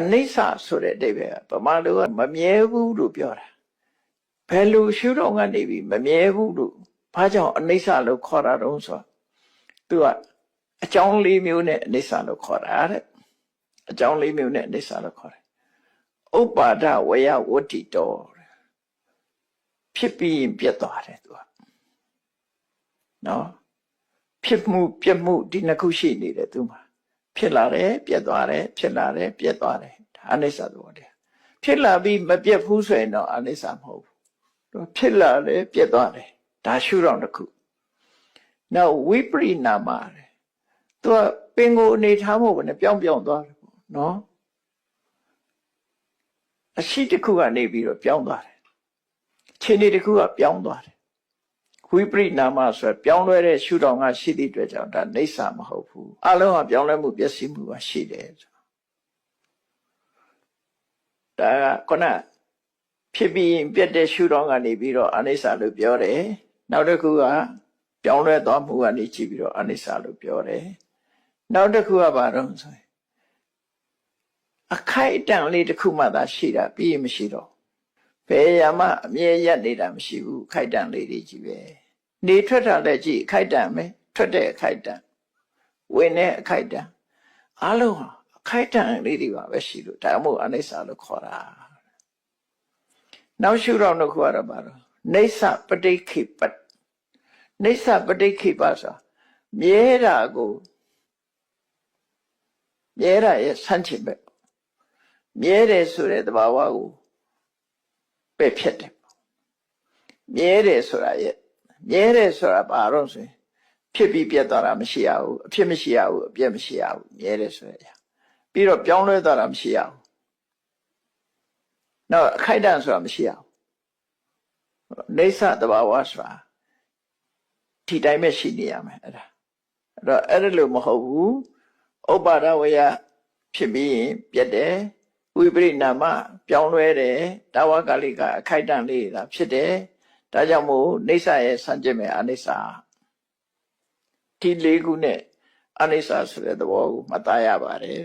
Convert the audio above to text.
အနိစ္စဆိုတဲ့အဓိပ္ပာယ်ကဗမာလူကမမြဲဘူးလို့ပြောတာဘယ်လိုရှုတော့ကနေပြီမမြဲဘူးလို့ဘာကြောင့်အနိစ္စလို့ခေါ်တာတုံးဆိုတော့သူကအကြောင်းလေးမျိုးနဲ့အနိစ္စလို့ခေါ်တာတဲ့အကြောင်းလေးမျိုးနဲ့အနိစ္စလို့ခေါ်တယ်ဥပ္ပါဒဝယဝတ္တိတောတဲ့ဖြစ်ပြီးရင်ပြတ်သွားတယ်သူကနော်ဖြစ်မှုပြတ်မှုဒီနှစ်ခုရှိနေတယ်သူမှာ ဖြစ်လာတယ်ပြတ်သွားတယ်ဖြစ်လာတယ်ပြတ်သွားတယ်ဒါအနိစ္စသဘောတရားဖြစ်လာပြီးမပြတ်ဘူးဆိုရင်တော့အနိစ္စမဟုတ်ဘူးသူဖြစ်လာတယ်ပြတ်သွားတယ်ဒါရှုတော့တစ်ခုနောက်ဝိပရိနာမတယ်သူကပင်ကိုအနေထားမှုပဲနဲ့ပြောင်းပြောင်းသွားတယ်ပေါ့နော်အရှိတစ်ခုကနေပြီးတော့ပြောင်းသွားတယ်ခြေနေတစ်ခုကပြောင်းသွားတယ် ဝိပရိနာမဆိုရယ်ပြောင်းလဲတဲ့ရှုတော်ကရှိသည့်အတွက်ကြောင့်ဒါနေဆာမဟုတ်ဘူးအလုံးကပြောင်းလဲမှုပျက်စီးမှုကရှိတယ်ဆိုဒါကခုနဖြစ်ပြီးရင်ပြတ်တဲ့ရှုတော်ကနေပြီးတော့အနိစ္စလို့ပြောတယ်နောက်တစ်ခုကပြောင်းလဲသွားမှုကနေကြည့်ပြီးတော့အနိစ္စလို့ပြောတယ်နောက်တစ်ခုကဘာတော့ဆိုရင်အခိုက်အတန့်လေးတစ်ခုမှသာရှိတာပြီးရင်မရှိတော့ဘယ်ရမှအမြဲရက်နေတာမရှိဘူးအခိုက်အတန့်လေးတွေကြီးပဲ နေထွက်တာလည်းကြည့်အခိုက်အတန့်ပဲထွက်တဲ့အခိုက်အတန့်ဝင်တဲ့အခိုက်အတန့်အလုံးဟာအခိုက်အတန့်လေးတွေပါပဲရှိလို့ဒါမှမဟုတ်အနိစ္စလို့ခေါ်တာနောက်ရှုတော့နှစ်ခုကတော့ဘာလို့နေဆပဋိခိပတ်နေဆပဋိခိပတ်ဆိုမြဲတာကိုမြဲတာရဲ့ဆန့်ကျင်ဘက်မြဲတယ်ဆိုတဲ့သဘာဝကိုပဲ့ဖြတ်တယ်မြဲတယ်ဆိုတာရဲ့ မြဲတယ်ဆိုတာဘာတော့ဆိုရင်ဖြစ်ပြီးပြတ်သွားတာမရှိရဘူးအဖြစ်မရှိရဘူးအပြတ်မရှိရဘူးမြဲတယ်ဆိုရပြီးတော့ပြောင်းလဲသွားတာမရှိရဘူးနောက်အခိုက်အတန့်ဆိုတာမရှိရဘူးနေဆသဘာဝဆိုတာဒီတိုင်းပဲရှိနေရမယ်အဲ့ဒါအဲ့တော့အဲ့ဒါလို့မဟုတ်ဘူးဥပ္ပါဒဝယဖြစ်ပြီးရင်ပြတ်တယ်ဝိပရိနာမပြောင်းလဲတယ်တာဝကလိကအခိုက်အတန့်လေးတာဖြစ်တယ် ဒါကြောင့်မို့နေဆရဲ့ဆန့်ကျင်မဲ့အနိစ္စဒီလေးခုနဲ့အနိစ္စဆိုတဲ့သဘောကိုမှတ်သားရပါတယ်